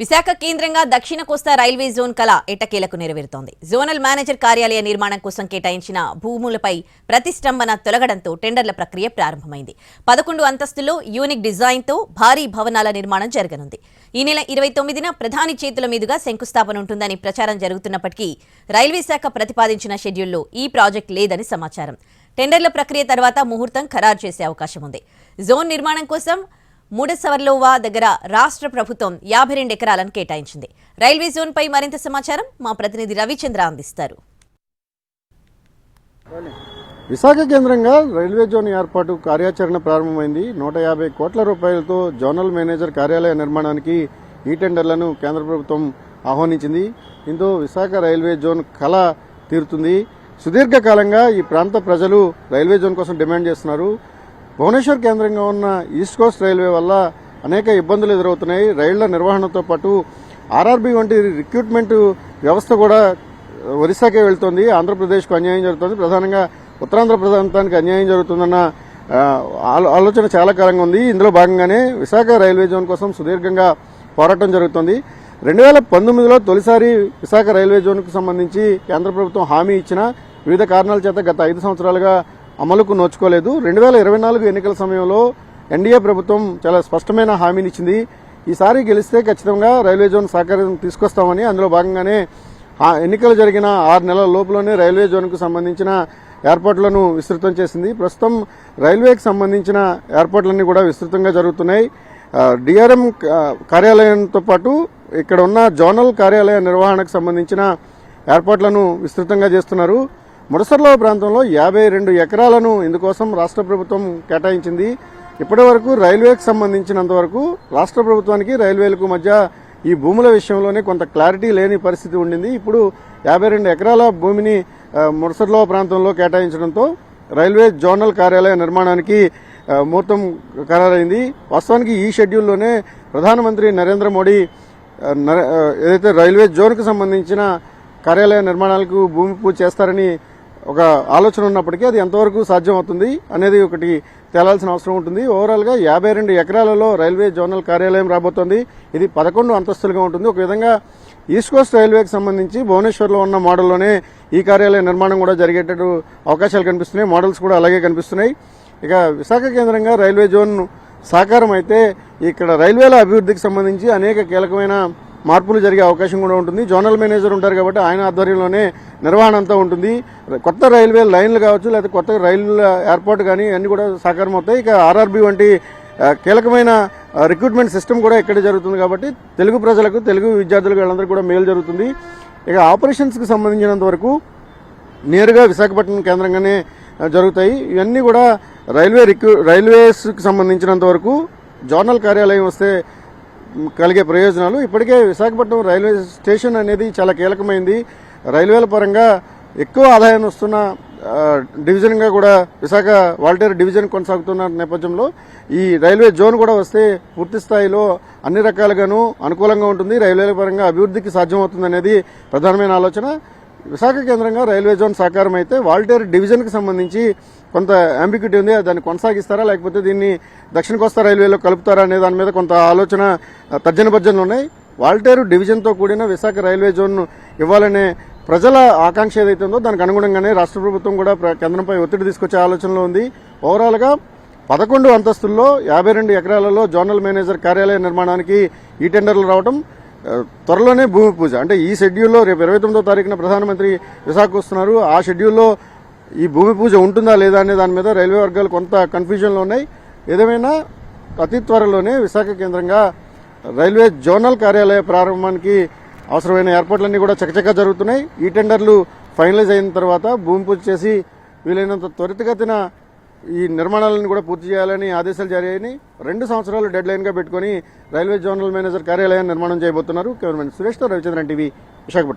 విశాఖ కేంద్రంగా దక్షిణ కోస్తా railway zone కళ ఎట్టకేలకు నెరవేరుతోంది. జోనల్ మేనేజర్ కార్యాలయ నిర్మాణం కోసం కేటాయించిన భూములపై ప్రతిష్టంభన తొలగడంతో టెండర్ల ప్రక్రియ ప్రారంభమైంది. పదకొండు అంతస్తులో యూనిక్ డిజైన్తో భారీ భవనాల నిర్మాణం జరగనుంది. ఈ నెల ఇరవై తొమ్మిదిన ప్రధాని చేతుల మీదుగా శంకుస్థాపన ఉంటుందని ప్రచారం జరుగుతున్నప్పటికీ రైల్వే శాఖ ప్రతిపాదించిన షెడ్యూల్లో ఈ ప్రాజెక్ట్ లేదని సమాచారం. టెండర్ల ప్రక్రియ తర్వాత ముహూర్తం ఖరారు చేసే అవకాశం ఉంది జోన్ నిర్మాణం కోసం మూడసవర్లోవా దగ్గర రాష్ట్ర ప్రభుత్వం యాభై రెండు ఎకరాలను కేటాయించింది. రైల్వే జోన్పై మరింత సమాచారం మా ప్రతినిధి రవిచంద్ర అందిస్తారు. విశాఖ కేంద్రంగా రైల్వే జోన్ ఏర్పాటు కార్యాచరణ ప్రారంభమైంది. నూట యాభై కోట్ల రూపాయలతో జోనల్ మేనేజర్ కార్యాలయ నిర్మాణానికి ఈ టెండర్లను కేంద్ర ప్రభుత్వం ఆహ్వానించింది. దీంతో విశాఖ రైల్వే జోన్ కళ తీరుతుంది. సుదీర్ఘకాలంగా ఈ ప్రాంత ప్రజలు రైల్వే జోన్ కోసం డిమాండ్ చేస్తున్నారు. భువనేశ్వర్ కేంద్రంగా ఉన్న ఈస్ట్ కోస్ట్ రైల్వే వల్ల అనేక ఇబ్బందులు ఎదురవుతున్నాయి. రైళ్ళ నిర్వహణతో పాటు ఆర్ఆర్బీ వంటి రిక్రూట్మెంట్ వ్యవస్థ కూడా ఒరిస్సాకే వెళ్తోంది. ఆంధ్రప్రదేశ్కు అన్యాయం జరుగుతుంది. ప్రధానంగా ఉత్తరాంధ్ర ప్రాంతానికి అన్యాయం జరుగుతుందన్న ఆలోచన చాలా కాలంగా ఉంది. ఇందులో భాగంగానే విశాఖ రైల్వే జోన్ కోసం సుదీర్ఘంగా పోరాటం జరుగుతుంది. రెండు వేల పంతొమ్మిదిలో తొలిసారి విశాఖ రైల్వే జోన్కు సంబంధించి కేంద్ర ప్రభుత్వం హామీ ఇచ్చిన వివిధ కారణాల చేత గత ఐదు సంవత్సరాలుగా అమలుకు నోచుకోలేదు. రెండు వేల ఇరవై నాలుగు ఎన్నికల సమయంలో ఎన్డీఏ ప్రభుత్వం చాలా స్పష్టమైన హామీనిచ్చింది. ఈసారి గెలిస్తే ఖచ్చితంగా రైల్వే జోన్ సహకారం తీసుకొస్తామని అందులో భాగంగానే ఆ ఎన్నికలు జరిగిన ఆరు నెలల లోపులోనే రైల్వే జోన్కు సంబంధించిన ఏర్పాట్లను విస్తృతం చేసింది. ప్రస్తుతం రైల్వేకి సంబంధించిన ఏర్పాట్లన్నీ కూడా విస్తృతంగా జరుగుతున్నాయి. డిఆర్ఎం కార్యాలయంతో పాటు ఇక్కడ ఉన్న జోనల్ కార్యాలయ నిర్వహణకు సంబంధించిన ఏర్పాట్లను విస్తృతంగా చేస్తున్నారు. ముడసర్లో ప్రాంతంలో యాభై రెండు ఎకరాలను ఇందుకోసం రాష్ట్ర ప్రభుత్వం కేటాయించింది. ఇప్పటి వరకు రైల్వేకి సంబంధించినంత వరకు రాష్ట్ర ప్రభుత్వానికి రైల్వేలకు మధ్య ఈ భూముల విషయంలోనే కొంత క్లారిటీ లేని పరిస్థితి ఉండింది. ఇప్పుడు యాభై రెండు ఎకరాల భూమిని ముడసర్లో ప్రాంతంలో కేటాయించడంతో రైల్వే జోనల్ కార్యాలయ నిర్మాణానికి ముహూర్తం ఖరారైంది. వాస్తవానికి ఈ షెడ్యూల్లోనే ప్రధానమంత్రి నరేంద్ర మోడీ ఏదైతే రైల్వే జోన్కు సంబంధించిన కార్యాలయ నిర్మాణాలకు భూమి పూజ చేస్తారని ఒక ఆలోచన ఉన్నప్పటికీ అది ఎంతవరకు సాధ్యం అవుతుంది అనేది ఒకటి తేలాల్సిన అవసరం ఉంటుంది. ఓవరాల్గా యాభై రెండు ఎకరాలలో రైల్వే జోనల్ కార్యాలయం రాబోతోంది. ఇది పదకొండు అంతస్తులుగా ఉంటుంది. ఒక విధంగా ఈస్ట్ కోస్ట్ రైల్వేకి సంబంధించి భువనేశ్వర్లో ఉన్న మోడల్లోనే ఈ కార్యాలయ నిర్మాణం కూడా జరిగేటట్టు అవకాశాలు కనిపిస్తున్నాయి. మోడల్స్ కూడా అలాగే కనిపిస్తున్నాయి. ఇక విశాఖ కేంద్రంగా రైల్వే జోన్ సాకారం అయితే ఇక్కడ రైల్వేల అభివృద్ధికి సంబంధించి అనేక కీలకమైన మార్పులు జరిగే అవకాశం కూడా ఉంటుంది. జోనల్ మేనేజర్ ఉంటారు కాబట్టి ఆయన ఆధ్వర్యంలోనే నిర్వహణ అంతా ఉంటుంది. కొత్త రైల్వే లైన్లు కావచ్చు లేదా కొత్త రైళ్ళ ఏర్పాటు కానీ అన్నీ కూడా సాకారం అవుతాయి. ఇక ఆర్ఆర్బి వంటి కీలకమైన రిక్రూట్మెంట్ సిస్టమ్ కూడా ఇక్కడే జరుగుతుంది కాబట్టి తెలుగు ప్రజలకు తెలుగు విద్యార్థులకు వీళ్ళందరికీ కూడా మేలు జరుగుతుంది. ఇక ఆపరేషన్స్కి సంబంధించినంత వరకు నేరుగా విశాఖపట్నం కేంద్రంగానే జరుగుతాయి. ఇవన్నీ కూడా రైల్వే రిక్రూ రైల్వేస్కి సంబంధించినంత వరకు జోనల్ కార్యాలయం వస్తే కలిగే ప్రయోజనాలు. ఇప్పటికే విశాఖపట్నం రైల్వే స్టేషన్ అనేది చాలా కీలకమైంది. రైల్వేల పరంగా ఎక్కువ ఆదాయం వస్తున్న డివిజన్గా కూడా విశాఖ వాల్టేర్ డివిజన్ కొనసాగుతున్న నేపథ్యంలో ఈ రైల్వే జోన్ కూడా వస్తే పూర్తి స్థాయిలో అన్ని రకాలుగాను అనుకూలంగా ఉంటుంది. రైల్వేల పరంగా అభివృద్ధికి సాధ్యమవుతుంది అనేది ప్రధానమైన ఆలోచన. విశాఖ కేంద్రంగా రైల్వే జోన్ సహకారం అయితే వాల్టేర్ డివిజన్కి సంబంధించి కొంత అంబిక్యూటీ ఉంది. దాన్ని కొనసాగిస్తారా లేకపోతే దీన్ని దక్షిణ కోస్తా రైల్వేలో కలుపుతారా అనే దాని మీద కొంత ఆలోచన తర్జన భర్జనలు ఉన్నాయి. వాల్టేరు డివిజన్తో కూడిన విశాఖ రైల్వే జోన్ ఇవ్వాలనే ప్రజల ఆకాంక్ష ఏదైతే ఉందో దానికి అనుగుణంగానే రాష్ట్ర ప్రభుత్వం కూడా కేంద్రంపై ఒత్తిడి తీసుకొచ్చే ఆలోచనలో ఉంది. ఓవరాల్గా పదకొండు అంతస్తుల్లో యాభై రెండు ఎకరాలలో జోనల్ మేనేజర్ కార్యాలయ నిర్మాణానికి ఈ టెండర్లు రావడం త్వరలోనే భూమి పూజ. అంటే ఈ షెడ్యూల్లో రేపు ఇరవై తొమ్మిదో తారీఖున ప్రధానమంత్రి విశాఖ వస్తున్నారు. ఆ షెడ్యూల్లో ఈ భూమి పూజ ఉంటుందా లేదా అనే దాని మీద రైల్వే వర్గాలు కొంత కన్ఫ్యూజన్లో ఉన్నాయి. ఏదేమైనా అతి త్వరలోనే విశాఖ కేంద్రంగా రైల్వే జోనల్ కార్యాలయ ప్రారంభానికి అవసరమైన ఏర్పాట్లన్నీ కూడా చకచకా జరుగుతున్నాయి. ఈ టెండర్లు ఫైనలైజ్ అయిన తర్వాత భూమి పూజ చేసి వీలైనంత త్వరితగతిన ఈ నిర్మాణాలను కూడా పూర్తి చేయాలని ఆదేశాలు జారీ అయినాయి. రెండు సంవత్సరాలు డెడ్ లైన్గా పెట్టుకుని రైల్వే జోనల్ మేనేజర్ కార్యాలయాన్ని నిర్మాణం చేయబోతున్నారు. కెమెరామెన్ సురేష్తో రవిచంద్రన్ టీవీ విశాఖపట్నం.